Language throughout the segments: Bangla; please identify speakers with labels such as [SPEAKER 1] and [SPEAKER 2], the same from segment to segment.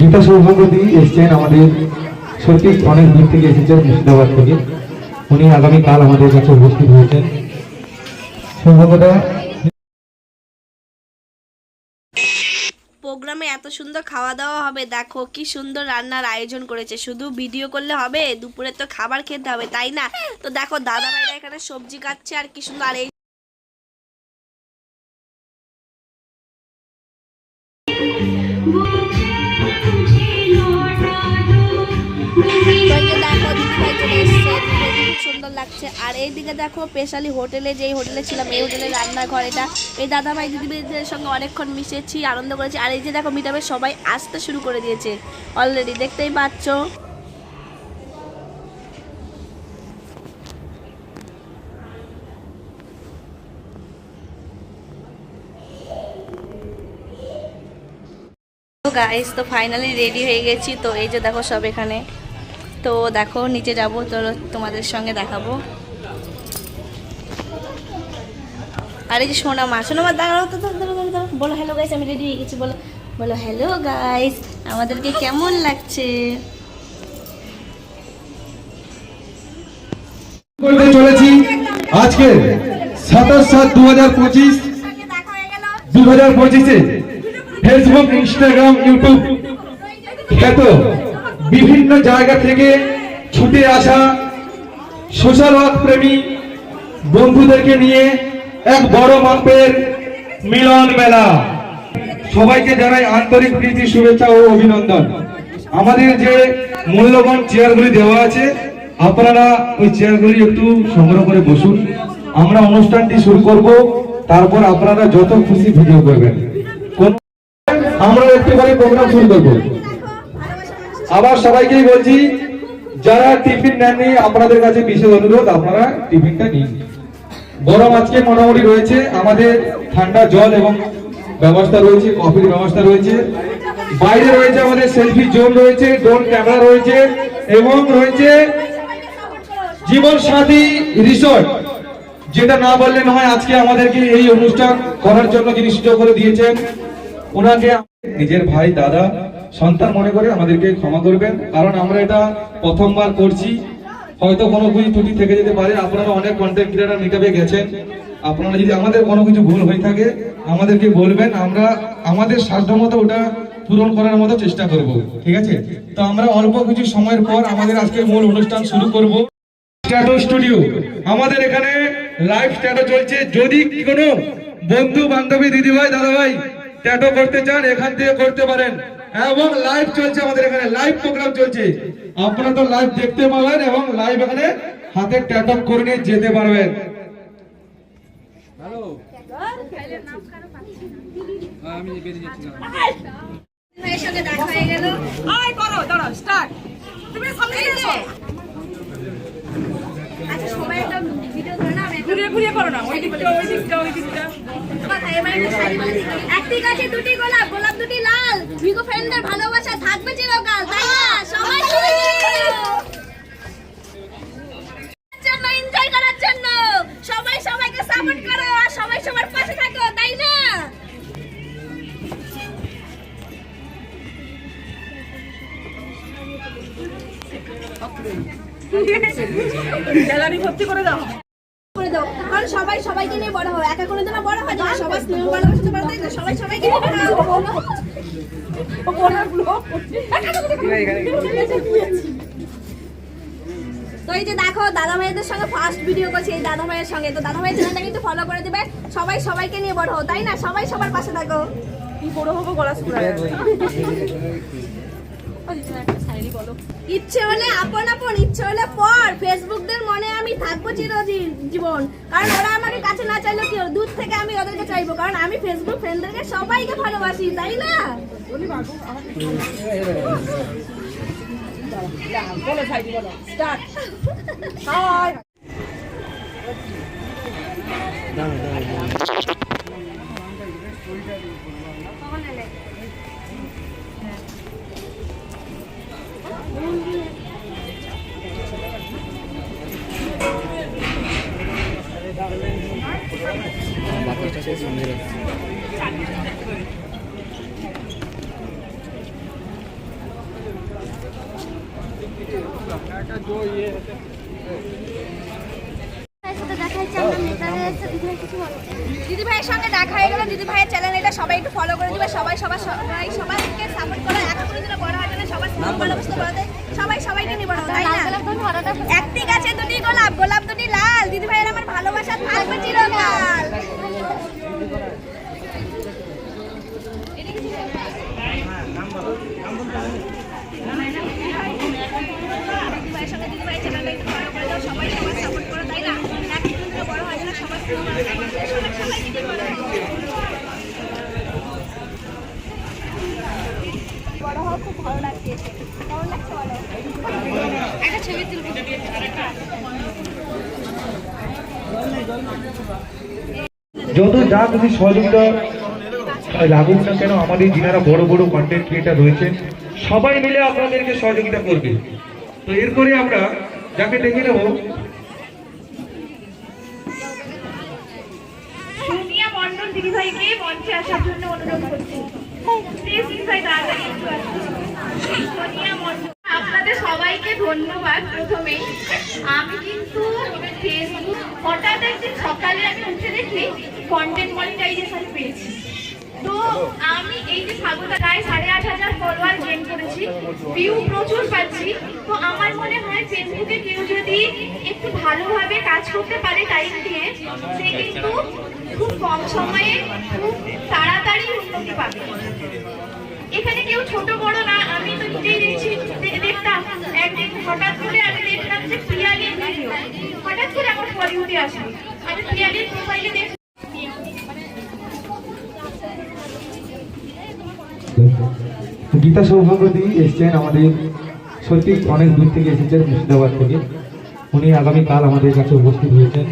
[SPEAKER 1] গীতা সৌভাগ্যদি এসছেন আমাদের সত্যি অনেক দূর থেকে এসেছেন মুর্শিদাবাদ থেকে। উনি আগামীকাল আমাদের কাছে উপস্থিত হয়েছেন। সৌভাগ্যদা,
[SPEAKER 2] প্রোগ্রামে এত সুন্দর খাওয়া দাওয়া হবে, দেখো কি সুন্দর রান্নার আয়োজন করেছে। শুধু ভিডিও করলে হবে, দুপুরে তো খাবার খেতে হবে, তাই না? তো দেখো দাদা ভাইরা এখানে সবজি কাটছে আর কি সুন্দর। আর এই সুন্দর লাগছে? আর এইদিকে দেখো, স্পেশালি হোটেলে যেই হোটেলে ছিলাম, এই হোটেলে রান্নাঘর এটা। এই দাদাভাই দিদিভাইদের সঙ্গে অনেকক্ষণ মিশেছি, আনন্দ করেছি। আর এই যে দেখো মিটাবে সবাই আসতে শুরু করে দিয়েছে অলরেডি দেখতেই পাচ্ছ। গাইস তো ফাইনালি রেডি হয়ে গেছি। তো এই যে দেখো সব এখানে। তো দেখো, নিচে যাব তো তোমাদের সঙ্গে দেখাবো। আর এই যে সোনা মা সোনা মা, দাঁড়াও তো। বলো হ্যালো গাইস আমি রেডি হয়ে গেছি, বলো। বলো হ্যালো গাইস আমাদেরকে কেমন লাগছে?
[SPEAKER 1] করতে চলেছি আজকে সাতাশ সাত দু হাজার পঁচিশ দু হাজার পঁচিশে ফেসবুক ইনস্টাগ্রাম ইউটিউব খ্যাত বিভিন্ন জায়গা থেকে ছুটে আসা সোশ্যাল ওয়ার্ক প্রেমী বন্ধুদেরকে নিয়ে এক বড় মাপের মিলন মেলা। সবাইকে জানাই আন্তরিক প্রীতি, শুভেচ্ছা ও অভিনন্দন। আমাদের যে মূল্যবান চেয়ারগুলি দেওয়া আছে, আপনারা ওই চেয়ারগুলি একটু সংগ্রহ করে বসুন। আমরা অনুষ্ঠানটি শুরু করব, তারপর আপনারা যত খুশি ভিডিও করবেন। আমরা একটু করে প্রোগ্রাম শুরু করব। আবার সবাইকেই বলছি, যারা টিফিন নেননি, আপনাদের কাছে বিশেষ অনুরোধ, আপনারা টিফিনটা নিন। গরম আজকে মোটামুটি রয়েছে, আমাদের ঠান্ডা জল এবং ব্যবস্থা রয়েছে, কফির ব্যবস্থা রয়েছে। বাইরে রয়েছে আমাদের সেলফি জোন রয়েছে, ড্রোন ক্যামেরা রয়েছে এবং রয়েছে জীবন সাথী রিসোর্ট। যেটা না বললে নয়, আজকে আমাদেরকে এই অনুষ্ঠান করার জন্য যিনি সুযোগ করে দিয়েছেন, ওনাকে নিজের ভাই, দাদা সন্তান মনে করে আমাদেরকে ক্ষমা করবেন। কারণ আমরা এটা প্রথমবার করছি। হয়তো কোনো কিছু ত্রুটি থেকে যেতে পারে। আপনারা অনেক কন্টেন্ট ক্রিয়েটার মিটাবে গেছেন। আপনারা যদি আমাদের কোনো কিছু ভুল হয়ে থাকে, আমাদেরকে বলবেন। আমরা আমাদের সাধ্য সাধ্যমতো ওটা পূরণ করার মতো চেষ্টা করব। ঠিক আছে? তো আমরা অল্প কিছু সময়ের পর আমাদের আজকে মূল অনুষ্ঠান শুরু করব। স্ট্যাটো স্টুডিও আমাদের এখানে লাইভ স্ট্যাটো চলছে। যদি কোনো বন্ধু বান্ধবী দিদি ভাই দাদা ভাই ট্যাটো করতে চান, এখান থেকে করতে পারেন। এবং লাইভ চলছে আমাদের এখানে লাইভ প্রোগ্রাম চলছে। আপনারা তো লাইভ দেখতে পাবেন এবং লাইভ এখানে হাতে ট্যাটো করে নিয়ে যেতে পারবেন।
[SPEAKER 2] ভাইয়ের সঙ্গে দেখা হয়ে গেল
[SPEAKER 3] আয় করো দাঁড়াও স্টার্ট তুমি সামনে
[SPEAKER 2] এই যে।
[SPEAKER 3] এসো
[SPEAKER 2] আচ্ছা সবাই একটা ভিডিও করে না আমি একটা
[SPEAKER 3] ঘুরিয়ে ঘুরিয়ে করো না ওই দিকটা ওই দিকটা ওই দিকটা।
[SPEAKER 2] কথা এবার একটু শাড়ি বলে দিই। একটি গাছে দুটি গোলাপ গোলাপ দুটি লাল। ভিগো ফ্রেন্ডের ভালোবাসা থাকবে চিরকাল তাই না? সবাই জন্য এনজয় করার জন্য। সবাই সবাইকে সাপোর্ট করো আর সবাই সবার পাশে থাকো তাই না?
[SPEAKER 3] গ্যালারি ভর্তি করে দাও।
[SPEAKER 2] সবাই সবাইকে নিয়ে বড় হয় একা করে দিলে বড় হয় না, সবাই স্নেহ ভালোবাসা পারে, তাই না? সবাই সবাইকে নিয়ে বড় হয়। যে দেখো দাদা ভাইদের সঙ্গে ফার্স্ট ভিডিও করছি দাদা ভাইয়ের সঙ্গে। তো দাদা ভাইয়ের চ্যানেলটা কিন্তু ফলো করে দিবে। সবাই সবাইকে নিয়ে বড় হও, তাই না? সবাই সবার পাশে থাকো।
[SPEAKER 3] কি বড় হব গলা শুকায়
[SPEAKER 2] ইচ্ছে হলে আপন আপন, ইচ্ছে হলে পর। ফেসবুকদের মনে আমি থাকব চিরদিন জীবন। কারণ ওরা আমাকে কাছে না চাইলেও কি দূর থেকে আমি ওদেরকে চাইব। কারণ আমি ফেসবুক ফ্রেন্ডদেরকে সবাইকে ভালোবাসি, তাই না?
[SPEAKER 3] স্টার্ট
[SPEAKER 2] দিদি ভাইয়ের সঙ্গে দেখা হয়ে গেল দিদি ভাইয়ের চ্যানেল এটা সবাই একটু ফলো করে দিবে সবাই সবার সবাই সবাইকে সাপোর্ট করো দিলে বড় হয় না সবাই ভালোবাসতে বড় দেয় সবাই সবাইকে নিয়ে বড় তাই না? একটি গাছে দুটি গোলাপ গোলাপ দুটি লাল দিদি ভাইয়ের আমার ভালোবাসা থাকবে চিরকাল দিদি ভাইয়ের সঙ্গে দিদি ভাইয়ের চ্যানেলটা একটু ফলো করে দাও সবাই সবার সাপোর্ট করো তাই না এক করে দিলে বড় হয় না সবাই স্নেহ ভালোবাসা, সবাই সবাইকে নিয়ে বড় হয় বড় হওয়া খুব ভালো লাগছে কেমন লাগছে বলো একটা ছবি তুলবো
[SPEAKER 1] যত যা তুমি সহযোগিতা লাগুক না কেন, আমাদের যিনারা বড় বড় কন্টেন্ট ক্রিয়েটার রয়েছেন, সবাই মিলে আপনাদেরকে সহযোগিতা করবে। তো এরপরে আমরা যাকে ডেকে নেব।
[SPEAKER 4] অনুরোধ করছি। আপনাদের সবাইকে ধন্যবাদ প্রথমেই আমি কিন্তু ফেসবুক হঠাৎ একদিন সকালে আমি উঠে দেখি কন্টেন্ট মনিটাইজেশন পেয়েছি। তো আমি এই যে স্বাগতা রায় সাড়ে আট হাজার ফলোয়ার গেন করেছি ভিউ প্রচুর পাচ্ছি। তো আমার মনে হয় ফেসবুকে কেউ যদি একটু ভালোভাবে কাজ করতে পারে টাইম দিয়ে সে কিন্তু খুব কম সময়ে খুব তাড়াতাড়ি উন্নতি পাবে। এখানে কেউ ছোট, বড় না, আমি তো নিজেই দেখছি দেখতাম। একদিন হঠাৎ করে আমি দেখলাম যে পিয়ালির ভিডিও। হঠাৎ করে আমার বলিউডে আসলো। আমি পিয়ালির প্রোফাইলে দেখ
[SPEAKER 1] গীতা সৌভাগ্যদি এসছেন আমাদের, সত্যি অনেক দূর থেকে এসেছেন মুর্শিদাবাদ থেকে। উনি আগামীকাল আমাদের কাছে উপস্থিত হয়েছেন।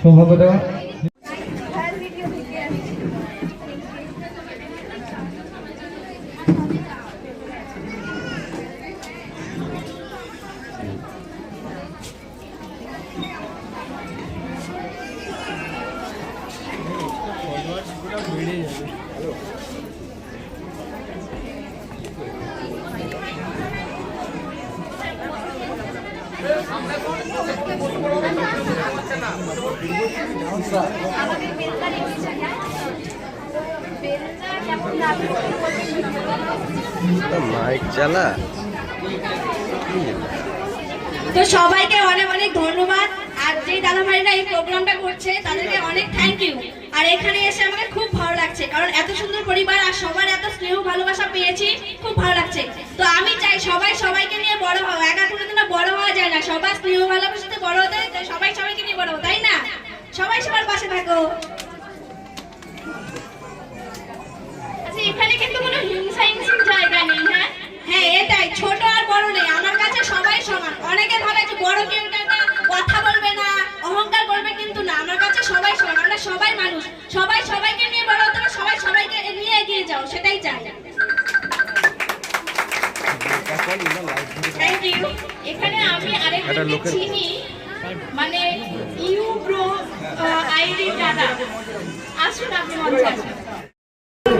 [SPEAKER 1] সৌভাগ্যদা আমাদের বেলটা নিয়ে বেলটা যেমন লাগবে
[SPEAKER 5] মাইক চালা?
[SPEAKER 2] তো সবাইকে অনেক অনেক ধন্যবাদ। আর যেই দাদা ভাইরা এই প্রোগ্রামটা করছে, তাদেরকে অনেক থ্যাংক ইউ আর এখানে এসে আমাকে খুব ভালো লাগছে, কারণ এত সুন্দর পরিবার আর সবার এত স্নেহ ভালোবাসা পেয়েছি, খুব ভালো লাগছে। তো আমি চাই সবাই সবাইকে নিয়ে বড় হও একা না বড় হওয়া যায় না। সবার স্নেহ ভালোবাসাতে বড় হতে সবাই সবাইকে নিয়ে বড় হও, তাই না? সবাই সবার পাশে থাকো।
[SPEAKER 4] এখানে কিন্তু কোনো হিংসা হিংসির জায়গা নেই হ্যাঁ?
[SPEAKER 2] হ্যাঁ এটাই। ছোট আর বড় নেই। আমার কাছে সবাই সমান। অনেকে ভাবে যে বড় কেউ কথা বলবে না অহংকার করবে কিন্তু না। আমার কাছে সবাই সমান। আমরা সবাই মানুষ। সবাই সবাইকে নিয়ে বড় হতে সবাই সবাইকে নিয়ে এগিয়ে যাও। সেটাই চাই।
[SPEAKER 4] এখানে আমি আরেকজনকে চিনি। মানে ইউ ব্রো আইডি দাদা। আসুন আপনি মঞ্চে আসুন।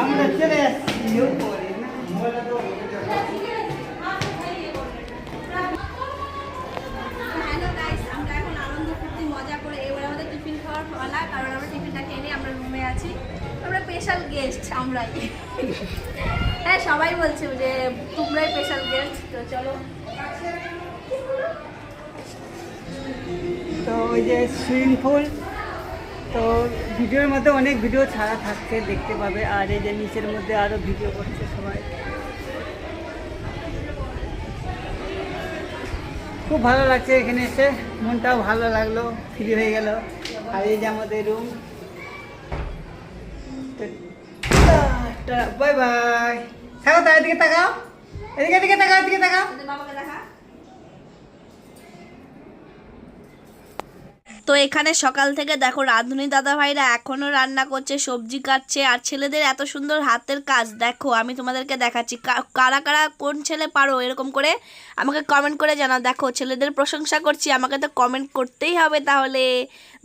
[SPEAKER 4] আমরা
[SPEAKER 2] চলে আসছি পালা, কারণ আমরা টিফিনটা খেয়ে নিই আমরা রুমে আছি।
[SPEAKER 1] আমরা
[SPEAKER 2] স্পেশাল গেস্ট আমরাই। হ্যাঁ সবাই বলছে যে তোমরাই স্পেশাল গেস্ট তো চলো।
[SPEAKER 6] তো ওই যে সুইমিং পুল, তো ভিডিওর মধ্যে অনেক ভিডিও ছাড়া থাকছে, দেখতে পাবে। আর এই যে নিচের মধ্যে আরও ভিডিও করছে সবাই। খুব ভালো লাগছে এখানে এসে। মনটাও ভালো লাগল ফ্রি হয়ে গেল। আর এই যে আমাদের রুম বাই বাই থাকো তার এদিকে তাকাও। এদিকে এদিকে তাকাও এদিকে তাকাও
[SPEAKER 2] বাবাকে দেখা তো এখানে সকাল থেকে দেখো রাঁধুনি দাদা ভাইরা এখনও রান্না করছে, সবজি কাটছে আর ছেলেদের এত সুন্দর হাতের কাজ। দেখো, আমি তোমাদেরকে দেখাচ্ছি। কারা কারা কোন ছেলে পারো এরকম করে আমাকে কমেন্ট করে জানাও। দেখো, ছেলেদের প্রশংসা করছি, আমাকে তো কমেন্ট করতেই হবে তাহলে।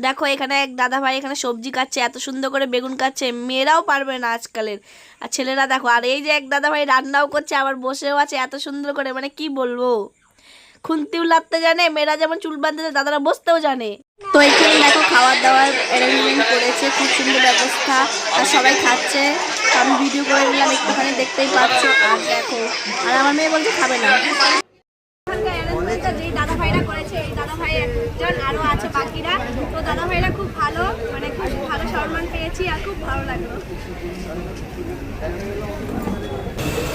[SPEAKER 2] দেখো, এখানে এক দাদা ভাই এখানে সবজি কাটছে, এত সুন্দর করে বেগুন কাটছে, মেয়েরাও পারবে না আজকালের। আর ছেলেরা দেখো, আর এই যে এক দাদা ভাই রান্নাও করছে, আবার বসেও আছে, এত সুন্দর করে মানে কি বলব? খুন্তিও লাগতে জানে, মেয়েরা যেমন চুল বাঁধতে দাদারা বসতেও জানে। তো এখানে দেখো খাওয়ার দাওয়ার অ্যারেঞ্জমেন্ট করেছে, খুব সুন্দর ব্যবস্থা। আর সবাই খাচ্ছে। আমি ভিডিও করে নিলাম, একটুখানি দেখতেই পাচ্ছ। আর দেখো, আর আমার মেয়ে বলছে খাবে না। যেই দাদা ভাইরা করেছে, এই দাদা ভাই আছে তো দাদা ভাইরা খুব ভালো মানে খুব ভালো সম্মান পেয়েছি আর খুব ভালো লাগল।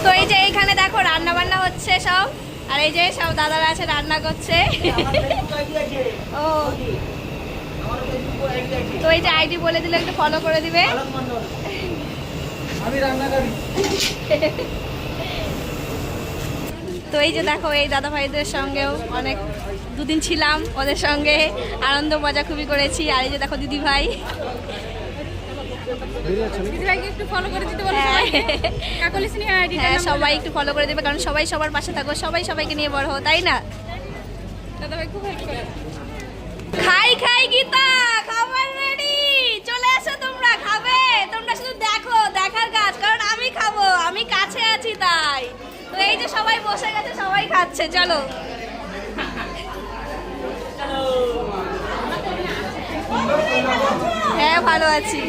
[SPEAKER 2] তো এই যে এইখানে দেখো রান্না বান্না হচ্ছে সব। আর এই যে সব দাদারা আছে রান্না করছে। ও। তো এই যে আইডি বলে দিলে একটু ফলো করে দিবে।
[SPEAKER 6] আমি রান্না করি
[SPEAKER 2] তো এই যে দেখো এই দাদা ভাইদের সঙ্গেও অনেক দুদিন ছিলাম ওদের সঙ্গে আনন্দ মজা খুবই করেছি। আর এই যে দেখো দিদি ভাই
[SPEAKER 3] দিদিভাইকে একটু ফলো করে দিতে বলো
[SPEAKER 2] হ্যাঁ। হ্যাঁ সবাই একটু ফলো করে দেবে কারণ সবাই সবার পাশে থাকো সবাই সবাইকে নিয়ে বড় হো তাই না? খাই খাই গীতা খাবার রেডি চলে এসো তোমরা খাবে? তোমরা শুধু দেখো দেখার কাজ কারণ আমি খাব আমি কাছে আছি তাই। তো এই যে সবাই বসে গেছে সবাই খাচ্ছে চলো। হ্যাঁ ভালো আছি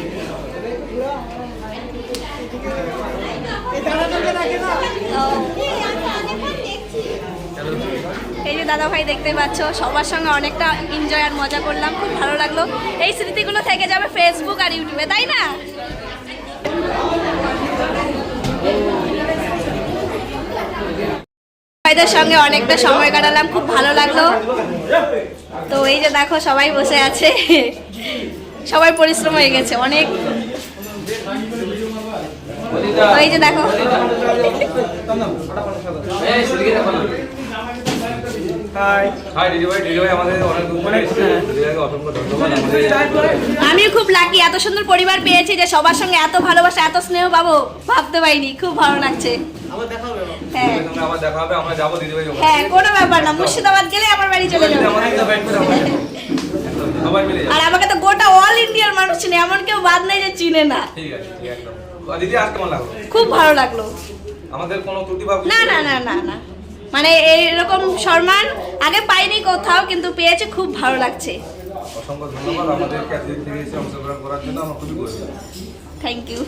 [SPEAKER 2] ও। এই যে দাদা ভাই দেখতে পাচ্ছ, সবার সঙ্গে অনেকটা এনজয় আর মজা করলাম, খুব ভালো লাগল। এই স্মৃতিগুলো থেকে যাবে ফেসবুক আর ইউটিউবে তাই না? ভাইদের সঙ্গে অনেকটা সময় কাটালাম, খুব ভালো লাগল। তো এই যে দেখো, সবাই বসে আছে। সবাই পরিশ্রম হয়ে গেছে, অনেক
[SPEAKER 1] অসংখ্য ধন্যবাদ। আমাদের
[SPEAKER 2] আমি খুব লাকি এত সুন্দর পরিবার পেয়েছি যে সবার সঙ্গে এত ভালোবাসা এত স্নেহ পাবো ভাবতে পারিনি খুব ভালো লাগছে। হ্যাঁ।
[SPEAKER 1] দেখা
[SPEAKER 2] হ্যাঁ কোনো ব্যাপার না মুর্শিদাবাদ গেলে আমার বাড়ি চলে যাব। আর আমাকে তো গোটা অল ইন্ডিয়ার মানুষ চিনে এমন কেউ বাদ নেই যে চিনে না।
[SPEAKER 1] ঠিক আছে। দিদি আজ কেমন লাগল?
[SPEAKER 2] খুব ভালো লাগল।
[SPEAKER 1] আমাদের কোনো ত্রুটি
[SPEAKER 2] না না না না না। মানে এরকম সম্মান আগে পাইনি কোথাও কিন্তু পেয়েছে খুব ভালো লাগছে।
[SPEAKER 1] অসংখ্য ধন্যবাদ। আমাদের ক্যাথলিক থেকে এসে অংশগ্রহণ করার জন্য আমরা খুবই
[SPEAKER 2] থ্যাংক ইউ